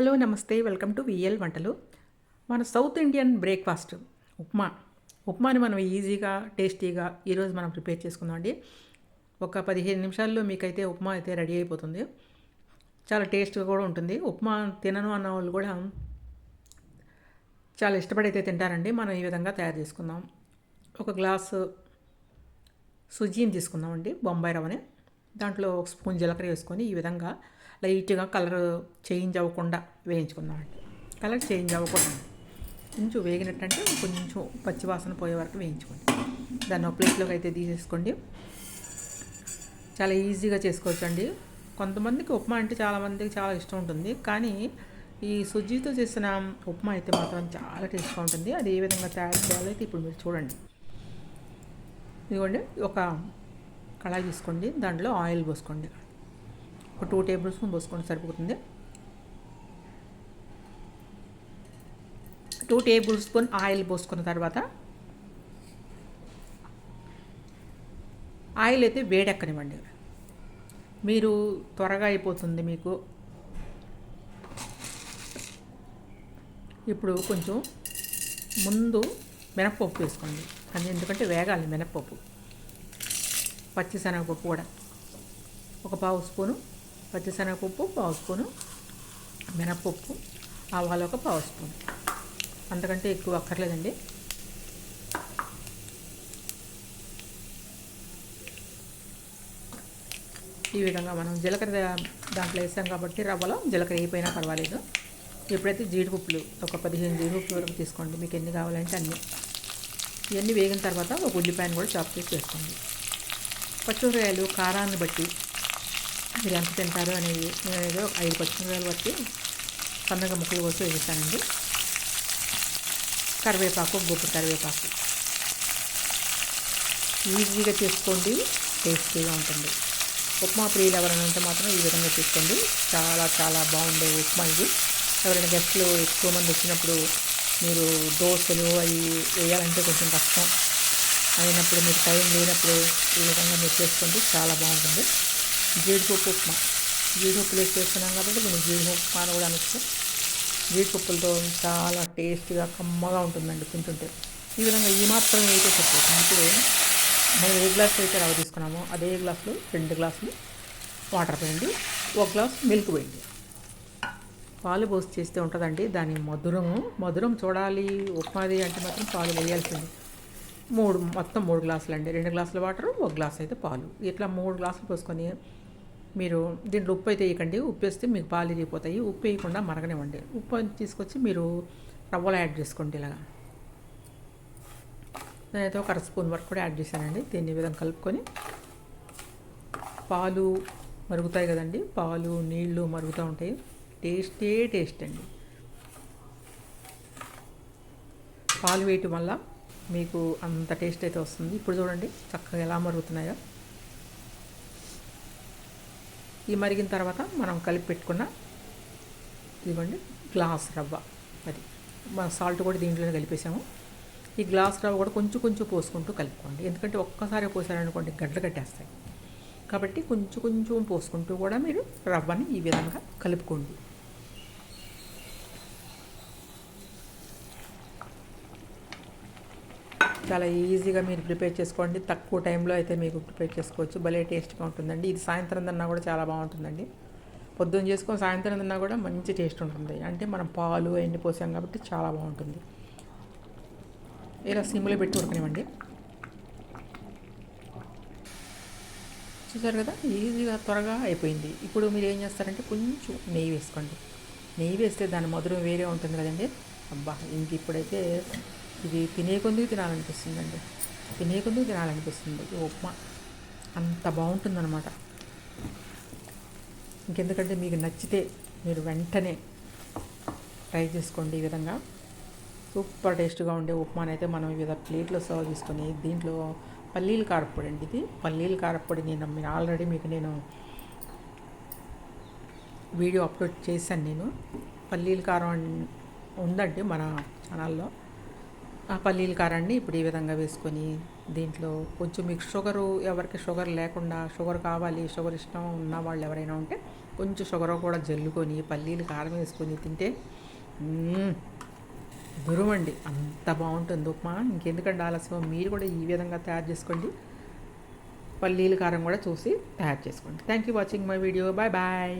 Hello నమస్తే. Welcome to VL వంటలు. మన సౌత్ ఇండియన్ బ్రేక్ఫాస్ట్ ఉప్మా. ఉప్మాని మనం ఈజీగా టేస్టీగా ఈరోజు మనం ప్రిపేర్ చేసుకుందాం అండి. ఒక పదిహేను నిమిషాల్లో మీకైతే ఉప్మా అయితే రెడీ అయిపోతుంది. చాలా టేస్ట్గా కూడా ఉంటుంది. ఉప్మా తినను అన్న వాళ్ళు కూడా చాలా ఇష్టపడైతే తింటారండి. మనం ఈ విధంగా తయారు చేసుకుందాం. ఒక గ్లాసు సుజీని తీసుకుందామండి బొంబాయి రవ్వని. దాంట్లో ఒక స్పూన్ జీలకర్ర వేసుకొని ఈ విధంగా లైట్గా కలర్ చేంజ్ అవ్వకుండా వేయించుకుందామండి కలర్ చేంజ్ అవ్వకుండా కొంచెం వేగినట్టంటే కొంచెం పచ్చివాసన పోయే వరకు వేయించుకోండి. దాన్ని ఒక ప్లేట్లోకి అయితే తీసేసుకోండి. చాలా ఈజీగా చేసుకోవచ్చు అండి కొంతమందికి ఉప్మా అంటే చాలామందికి చాలా ఇష్టం ఉంటుంది. కానీ ఈ సుజ్జితో చేసిన ఉప్మా అయితే మాత్రం చాలా టేస్ట్గా ఉంటుంది. అది ఏ విధంగా తయారు చేయాలో అయితే ఇప్పుడు మీరు చూడండి. ఇదిగోండి ఒక కళాయి తీసుకోండి. దాంట్లో ఆయిల్ పోసుకోండి. ఒక టూ టేబుల్ స్పూన్ పోసుకోండి సరిపోతుంది. టూ టేబుల్ స్పూన్ ఆయిల్ పోసుకున్న తర్వాత ఆయిల్ అయితే వేడెక్కనివ్వండి. మీరు త్వరగా అయిపోతుంది మీకు. ఇప్పుడు కొంచెం ముందు మినప్పప్పు వేసుకోండి. అది ఎందుకంటే వేగాలి మినప్పప్పు. పచ్చిశనగపప్పు కూడా. ఒక పావు స్పూను పచ్చిశనగపప్పు పావు స్పూను మినపప్పు ఆవాలు ఒక పావు స్పూన్. అంతకంటే ఎక్కువ అక్కర్లేదండి. ఈ విధంగా మనం జీలకర్ర దాంట్లో వేసాం కాబట్టి రవ్వలో జీలకర్ర వేయిపోయినా పర్వాలేదు. ఎప్పుడైతే జీడిపప్పులు ఒక పదిహేను జీడిపప్పులు వరకు తీసుకోండి. మీకు ఎన్ని కావాలంటే అన్ని. ఇవన్నీ వేగిన తర్వాత ఒక ఉల్లిపాయను కూడా చాప్ చేసి వేసుకోండి. పచ్చిమిరకాయలు కారాన్ని బట్టి మీరు ఎంత తింటారు అనేది నేను ఏదో ఐదు పచ్చిమిరపకాయలు బట్టి సన్నగా ముక్కలు కోసి వేస్తానండి కరివేపాకు గుప్పు కరివేపాకు. ఈజీగా చేసుకోండి టేస్టీగా ఉంటుంది. ఉప్మా ప్రియులు ఎవరైనా ఉంటే మాత్రం ఈ విధంగా చేసుకోండి. చాలా చాలా బాగుండే ఉప్మా ఇది. ఎవరైనా గెస్ట్లు ఎక్కువ మంది వచ్చినప్పుడు మీరు దోశలు అవి వేయాలంటే కొంచెం కష్టం. అయినప్పుడు మీకు టైం లేనప్పుడు ఈ విధంగా మీరు చేసుకోండి చాలా బాగుంటుంది. జీడిపప్పు ఉప్మా జీడిపప్పులు వేసి చేస్తున్నాం కాబట్టి నేను జీడిపప్పు ఉప్మా అని కూడా అనొచ్చు. జీడిపప్పులతో చాలా టేస్ట్గా కమ్మగా ఉంటుందండి తింటుంటే. ఈ విధంగా ఈ మాత్రం అయితే సరిపోతుంది. ఇప్పుడు మనం ఏ గ్లాస్ అయితే రవ్వ తీసుకున్నామో అదే గ్లాసులో రెండు గ్లాసులు వాటర్ పోయండి. ఒక గ్లాస్ మిల్క్ పోయండి. పాలు పోసి చేస్తే ఉంటుందండి. దాని మధురము మధురం చూడాలి. ఉప్మాది అంటే మాత్రం పాలు వేయాల్సింది. మూడు మొత్తం మూడు గ్లాసులు అండి రెండు గ్లాసుల వాటర్ ఒక గ్లాస్ అయితే పాలు. ఇట్లా మూడు గ్లాసులు పోసుకొని మీరు దీంట్లో ఉప్పు అయితే వేయకండి. ఉప్పు వేస్తే మీకు పాలు ఇరిగిపోతాయి ఉప్పు వేయకుండా మరగనివ్వండి. ఉప్పు తీసుకొచ్చి మీరు రవ్వలో యాడ్ చేసుకోండి ఇలాగా. నేనైతే ఒక అర స్పూన్ వరకు కూడా యాడ్ చేశానండి. దీన్ని విధంగా కలుపుకొని పాలు మరుగుతాయి కదండి. పాలు నీళ్ళు మరుగుతూ ఉంటాయి. టేస్టే టేస్ట్ అండి. పాలు వేయటం వల్ల మీకు అంత టేస్ట్ అయితే వస్తుంది. ఇప్పుడు చూడండి చక్కగా ఎలా మరుగుతున్నాయో. ఈ మరిగిన తర్వాత మనం కలిపి పెట్టుకున్న ఇదిగోండి గ్లాస్ రవ్వ అది. మన సాల్ట్ కూడా దీంట్లోనే కలిపేసాము. ఈ గ్లాస్ రవ్వ కూడా కొంచెం కొంచెం పోసుకుంటూ కలుపుకోండి. ఎందుకంటే ఒక్కసారి పోసారనుకోండి గడ్డలు కట్టేస్తాయి. కాబట్టి కొంచెం కొంచెం పోసుకుంటూ కూడా మీరు రవ్వని ఈ విధంగా కలుపుకోండి. చాలా ఈజీగా మీరు ప్రిపేర్ చేసుకోండి. తక్కువ టైంలో అయితే మీకు ప్రిపేర్ చేసుకోవచ్చు. భలే టేస్ట్గా ఉంటుందండి. ఇది సాయంత్రం తిన్నా కూడా చాలా బాగుంటుందండి. పొద్దున్న చేసుకొని సాయంత్రం తిన్నా కూడా మంచి టేస్ట్ ఉంటుంది. అంటే మనం పాలు అవన్నీ పోసాం కాబట్టి చాలా బాగుంటుంది. ఇలా సిమ్లో పెట్టి ఉడకనివ్వండి. చూసారు కదా? ఈజీగా త్వరగా అయిపోయింది. ఇప్పుడు మీరు ఏం చేస్తారంటే కొంచెం నెయ్యి వేసుకోండి. నెయ్యి వేస్తే దాని మధురం వేరే ఉంటుంది కదండి? అబ్బా! ఇంక ఇప్పుడైతే ఇది తినే కొద్దిగా తినాలనిపిస్తుందండి. తినే కొద్దిగా తినాలనిపిస్తుంది. ఈ ఉప్మా అంత బాగుంటుందన్నమాట. ఇంకెందుకంటే మీకు నచ్చితే మీరు వెంటనే ట్రై చేసుకోండి ఈ విధంగా. సూపర్ టేస్ట్గా ఉండే ఉప్మాని అయితే మనం వివిధ ప్లేట్లో సర్వ్ చేసుకొని దీంట్లో పల్లీల కారపొడి అండి ఇది. పల్లీల కారపొడి నేను మీరు ఆల్రెడీ మీకు నేను వీడియో అప్లోడ్ చేశాను నేను. పల్లీల కారం ఉందండి మన ఛానల్లో ఆ పల్లీల కారాన్ని ఇప్పుడు ఈ విధంగా వేసుకొని దీంట్లో కొంచెం మీకు షుగరు ఎవరికి షుగర్ లేకుండా షుగర్ కావాలి షుగర్ ఇష్టం ఉన్న వాళ్ళు ఎవరైనా ఉంటే కొంచెం షుగర్ కూడా జల్లుకొని పల్లీలు కారం వేసుకొని తింటే దురమండి అంత బాగుంటుంది ఉప్మా. ఇంకెందుకండి ఆలస్యం? మీరు కూడా ఈ విధంగా తయారు చేసుకోండి. పల్లీలు కారం కూడా చూసి తయారు చేసుకోండి. Thank you watching my video bye bye